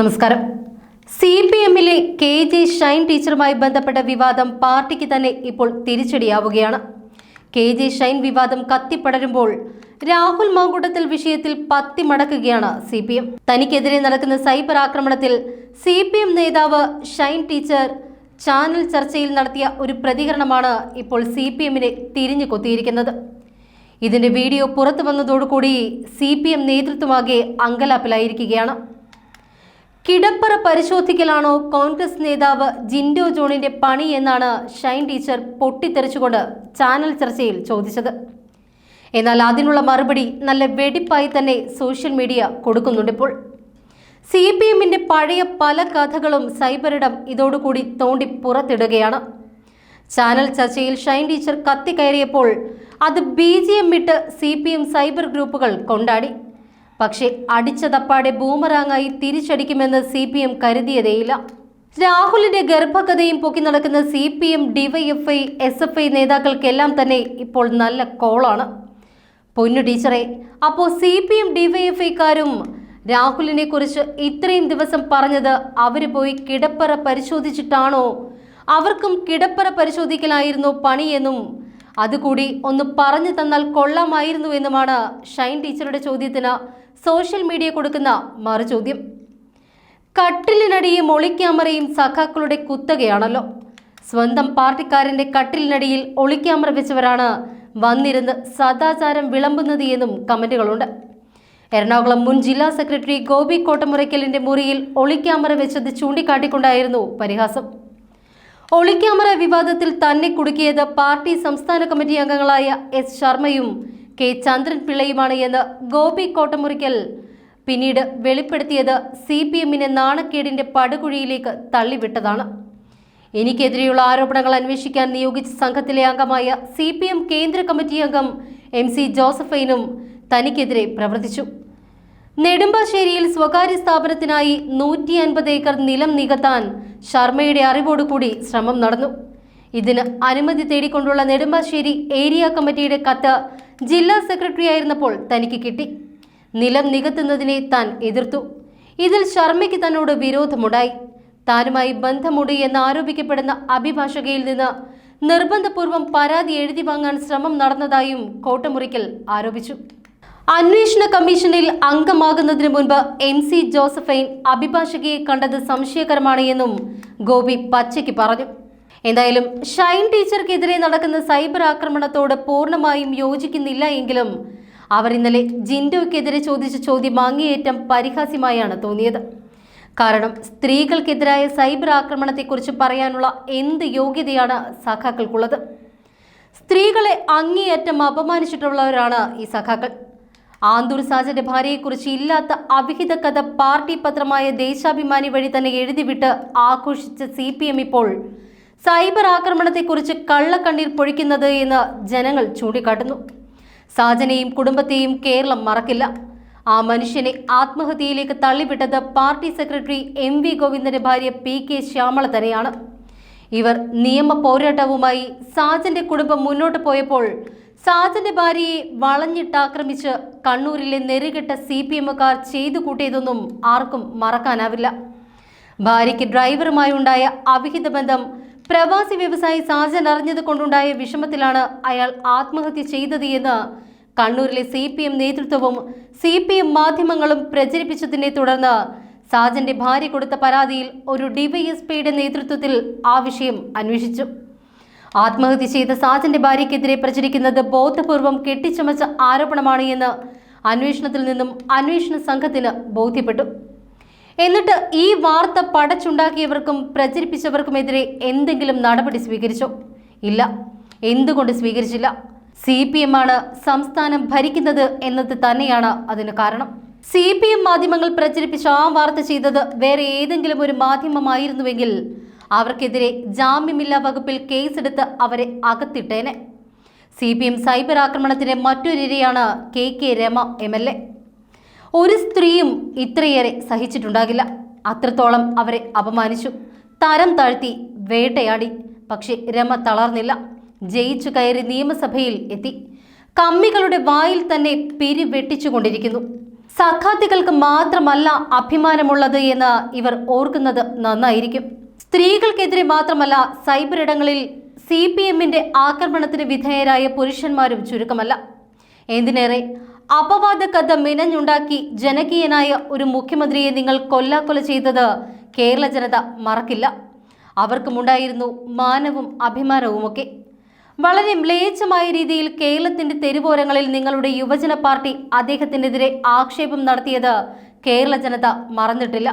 നമസ്കാരം. C P എമ്മിലെ K J Shine ടീച്ചറുമായി ബന്ധപ്പെട്ട വിവാദം പാർട്ടിക്ക് തന്നെ ഇപ്പോൾ തിരിച്ചടിയാവുകയാണ്. കെ ജെ ഷൈൻ വിവാദം കത്തിപ്പടരുമ്പോൾ രാഹുൽ മാങ്കൂട്ടത്തിൽ വിഷയത്തിൽ പത്തി മടക്കുകയാണ് സി പി എം തനിക്കെതിരെ നടക്കുന്ന സൈബർ ആക്രമണത്തിൽ സി പി എം നേതാവ് ഷൈൻ ടീച്ചർ ചാനൽ ചർച്ചയിൽ നടത്തിയ ഒരു പ്രതികരണമാണ് ഇപ്പോൾ സി പി എമ്മിനെ തിരിഞ്ഞു കൊത്തിയിരിക്കുന്നത്. ഇതിന്റെ വീഡിയോ പുറത്തു വന്നതോടുകൂടി സി പി എം നേതൃത്വമാകെ അങ്കലാപ്പിലായിരിക്കുകയാണ്. കിടപ്പറ പരിശോധിക്കലാണോ കോൺഗ്രസ് നേതാവ് ജിൻഡോ ജോണിന്റെ പണി എന്നാണ് ഷൈൻ ടീച്ചർ പൊട്ടിത്തെറിച്ചുകൊണ്ട് ചാനൽ ചർച്ചയിൽ ചോദിച്ചത്. എന്നാൽ അതിനുള്ള മറുപടി നല്ല വെടിപ്പായി തന്നെ സോഷ്യൽ മീഡിയ കൊടുക്കുന്നുണ്ടിപ്പോൾ സി പി എമ്മിന്റെ പഴയ പല കഥകളും സൈബറിടം ഇതോടുകൂടി തോണ്ടി പുറത്തിടുകയാണ്. ചാനൽ ചർച്ചയിൽ ഷൈൻ ടീച്ചർ കത്തിക്കയറിയപ്പോൾ അത് ബി ജി എം വിട്ട് സി പി എം സൈബർ ഗ്രൂപ്പുകൾ കൊണ്ടാടി. പക്ഷേ അടിച്ചതപ്പാടെ ബൂമറാങ്ങായി തിരിച്ചടിക്കുമെന്ന് സി പി എം കരുതിയതേയില്ല. രാഹുലിന്റെ ഗർഭകഥയും പൊക്കി നടക്കുന്ന C P M DYFI S F I നേതാക്കൾക്കെല്ലാം തന്നെ ഇപ്പോൾ നല്ല കോളാണ്. പൊന്നു ടീച്ചറെ അപ്പോൾ സി പി എം ഡിവൈഎഫ്ഐക്കാരും രാഹുലിനെ കുറിച്ച് ഇത്രയും ദിവസം പറഞ്ഞത് അവർ പോയി കിടപ്പറ പരിശോധിച്ചിട്ടാണോ? അവർക്കും കിടപ്പറ പരിശോധിക്കലായിരുന്നു പണിയെന്നും അതുകൂടി ഒന്ന് പറഞ്ഞു തന്നാൽ കൊള്ളാമായിരുന്നു എന്നുമാണ് ഷൈൻ ടീച്ചറുടെ ചോദ്യത്തിന് സോഷ്യൽ മീഡിയ കൊടുക്കുന്ന മറുചോദ്യം. കട്ടിലിനടിയും ഒളിക്യാമറയും സഖാക്കളുടെ കുത്തകയാണല്ലോ. സ്വന്തം പാർട്ടിക്കാരന്റെ കട്ടിലിനടിയിൽ ഒളിക്യാമറ വെച്ചവരാണ് വന്നിരുന്ന് സദാചാരം വിളമ്പുന്നത് എന്നും കമന്റുകളുണ്ട്. എറണാകുളം മുൻ ജില്ലാ സെക്രട്ടറി ഗോപി കോട്ടമുറയ്ക്കലിന്റെ മുറിയിൽ ഒളിക്യാമറ വെച്ചത് ചൂണ്ടിക്കാട്ടിക്കൊണ്ടായിരുന്നു പരിഹാസം. ഒളിക്യാമറ വിവാദത്തിൽ തന്നെ കുടുക്കിയത് പാർട്ടി സംസ്ഥാന കമ്മിറ്റി അംഗങ്ങളായ എസ് ശർമ്മയും കെ ചന്ദ്രൻ പിള്ളയുമാണ് എന്ന് ഗോപി കോട്ടമുറിക്കൽ പിന്നീട് വെളിപ്പെടുത്തിയത് സി പി എമ്മിനെ നാണക്കേടിന്റെ പടുകുഴിയിലേക്ക് തള്ളിവിട്ടതാണ്. എനിക്കെതിരെയുള്ള ആരോപണങ്ങൾ അന്വേഷിക്കാൻ നിയോഗിച്ച സംഘത്തിലെ അംഗമായ സി പി എം കേന്ദ്ര കമ്മിറ്റി അംഗം എം സി ജോസഫൈനും തനിക്കെതിരെ പ്രവർത്തിച്ചു. നെടുമ്പാശ്ശേരിയിൽ സ്വകാര്യ സ്ഥാപനത്തിനായി നൂറ്റി അൻപത് ഏക്കർ നിലം നികത്താൻ ശർമ്മയുടെ അറിവോടുകൂടി ശ്രമം നടന്നു. ഇതിന് അനുമതി തേടിക്കൊണ്ടുള്ള നെടുമ്പാശ്ശേരി ഏരിയ കമ്മിറ്റിയുടെ കത്ത് ജില്ലാ സെക്രട്ടറി ആയിരുന്നപ്പോൾ തനിക്ക് കിട്ടി. നിലം നികത്തുന്നതിനെ താൻ എതിർത്തു. ഇതിൽ ശർമ്മയ്ക്ക് തന്നോട് വിരോധമുണ്ടായി. താനുമായി ബന്ധമുണ്ട് എന്ന് ആരോപിക്കപ്പെടുന്ന അഭിഭാഷകയിൽ നിന്ന് നിർബന്ധപൂർവം പരാതി എഴുതി വാങ്ങാൻ ശ്രമം നടന്നതായും കോട്ടമുറിക്കൽ ആരോപിച്ചു. അന്വേഷണ കമ്മീഷനിൽ അംഗമാകുന്നതിന് മുൻപ് എം സി ജോസഫൈൻ അഭിഭാഷകയെ കണ്ടത് സംശയകരമാണ് എന്നും ഗോപി പച്ചയ്ക്ക് പറഞ്ഞു. എന്തായാലും ഷൈൻ ടീച്ചർക്കെതിരെ നടക്കുന്ന സൈബർ ആക്രമണത്തോട് പൂർണമായും യോജിക്കുന്നില്ല എങ്കിലും അവർ ഇന്നലെ ജിൻഡോയ്ക്കെതിരെ ചോദിച്ച ചോദ്യം അങ്ങേയറ്റം പരിഹാസ്യമായാണ് തോന്നിയത്. കാരണം സ്ത്രീകൾക്കെതിരായ സൈബർ ആക്രമണത്തെക്കുറിച്ച് പറയാനുള്ള എന്ത് യോഗ്യതയാണ് സഖാക്കൾക്കുള്ളത്? സ്ത്രീകളെ അങ്ങേയറ്റം അപമാനിച്ചിട്ടുള്ളവരാണ് ഈ സഖാക്കൾ. ആന്തൂർ സാജന്റെ ഭാര്യയെക്കുറിച്ച് ഇല്ലാത്ത അവിഹിത കഥ പാർട്ടി പത്രമായ ദേശാഭിമാനി വഴി തന്നെ എഴുതിവിട്ട് ആഘോഷിച്ച സി ഇപ്പോൾ സൈബർ ആക്രമണത്തെക്കുറിച്ച് കള്ളക്കണ്ണീർ പൊഴിക്കുന്നത് എന്ന് ജനങ്ങൾ ചൂണ്ടിക്കാട്ടുന്നു. സാജനെയും കുടുംബത്തെയും കേരളം മറക്കില്ല. ആ മനുഷ്യനെ ആത്മഹത്യയിലേക്ക് തള്ളിവിട്ടത് പാർട്ടി സെക്രട്ടറി എം വി ഗോവിന്ദന്റെ ഭാര്യ പി കെ ശ്യാമള തന്നെയാണ്. ഇവർ നിയമ പോരാട്ടവുമായി സാജന്റെ കുടുംബം മുന്നോട്ട് പോയപ്പോൾ സാജന്റെ ഭാര്യയെ വളഞ്ഞിട്ടാക്രമിച്ച് കണ്ണൂരിലെ നെറുകെട്ട സി പി എമ്മുകാർ ചെയ്തു കൂട്ടിയതൊന്നും ആർക്കും മറക്കാനാവില്ല. ഭാര്യയ്ക്ക് ഡ്രൈവറുമായി ഉണ്ടായ അവിഹിത ബന്ധം പ്രവാസി വ്യവസായി സാജൻ അറിഞ്ഞത് കൊണ്ടുണ്ടായ വിഷമത്തിലാണ് അയാൾ ആത്മഹത്യ ചെയ്തത് എന്ന് കണ്ണൂരിലെ സി പി എം നേതൃത്വവും സി പി എം മാധ്യമങ്ങളും പ്രചരിപ്പിച്ചതിനെ തുടർന്ന് സാജന്റെ ഭാര്യ കൊടുത്ത പരാതിയിൽ ഒരു ഡിവൈഎസ്പിയുടെ നേതൃത്വത്തിൽ ആ വിഷയം അന്വേഷിച്ചു. ആത്മഹത്യ ചെയ്ത സാജന്റെ ഭാര്യയ്ക്കെതിരെ പ്രചരിക്കുന്നത് ബോധപൂർവം കെട്ടിച്ചമച്ച ആരോപണമാണ് എന്ന് അന്വേഷണത്തിൽ നിന്നും അന്വേഷണ സംഘത്തിന് ബോധ്യപ്പെട്ടു. എന്നിട്ട് ഈ വാർത്ത പടച്ചുണ്ടാക്കിയവർക്കും പ്രചരിപ്പിച്ചവർക്കുമെതിരെ എന്തെങ്കിലും നടപടി സ്വീകരിച്ചോ? ഇല്ല. എന്തുകൊണ്ട് സ്വീകരിച്ചില്ല? സി പി എം ആണ് സംസ്ഥാനം ഭരിക്കുന്നത് എന്നത് തന്നെയാണ് അതിന് കാരണം. സി പി എം മാധ്യമങ്ങൾ പ്രചരിപ്പിച്ച ആ വാർത്ത ചെയ്തത് വേറെ ഏതെങ്കിലും ഒരു മാധ്യമമായിരുന്നുവെങ്കിൽ അവർക്കെതിരെ ജാമ്യമില്ലാ വകുപ്പിൽ കേസെടുത്ത് അവരെ അകത്തിട്ടേനെ. സി പി എം സൈബർ ആക്രമണത്തിന്റെ മറ്റൊരിരയാണ് K K Rema M L A. ഒരു സ്ത്രീയും ഇത്രയേറെ സഹിച്ചിട്ടുണ്ടാകില്ല. അത്രത്തോളം അവരെ അപമാനിച്ചു. തരം താഴ്ത്തി വേട്ടയാടി. പക്ഷെ രമ തളർന്നില്ല. ജയിച്ചു കയറി നിയമസഭയിൽ എത്തി. കമ്മികളുടെ വായിൽ തന്നെ പിരി വെട്ടിച്ചുകൊണ്ടിരിക്കുന്നു. സഖാത്തികൾക്ക് മാത്രമല്ല അഭിമാനമുള്ളത് എന്ന് ഇവർ ഓർക്കുന്നത് നന്നായിരിക്കും. സ്ത്രീകൾക്കെതിരെ മാത്രമല്ല സൈബർ ഇടങ്ങളിൽ സി പി എമ്മിന്റെ ആക്രമണത്തിന് വിധേയരായ പുരുഷന്മാരും ചുരുക്കമല്ല. എന്തിനേറെ? അപവാദ കഥ മിനഞ്ഞുണ്ടാക്കി ജനകീയനായ ഒരു മുഖ്യമന്ത്രിയെ നിങ്ങൾ കൊല്ലാക്കൊല ചെയ്തത് കേരള ജനത മറക്കില്ല. അവർക്കുമുണ്ടായിരുന്നു മാനവും അഭിമാനവുമൊക്കെ. വളരെ മ്ലേച്ഛമായ രീതിയിൽ കേരളത്തിന്റെ തെരുവോരങ്ങളിൽ നിങ്ങളുടെ യുവജന പാർട്ടി അദ്ദേഹത്തിനെതിരെ ആക്ഷേപം നടത്തിയത് കേരള ജനത മറന്നിട്ടില്ല.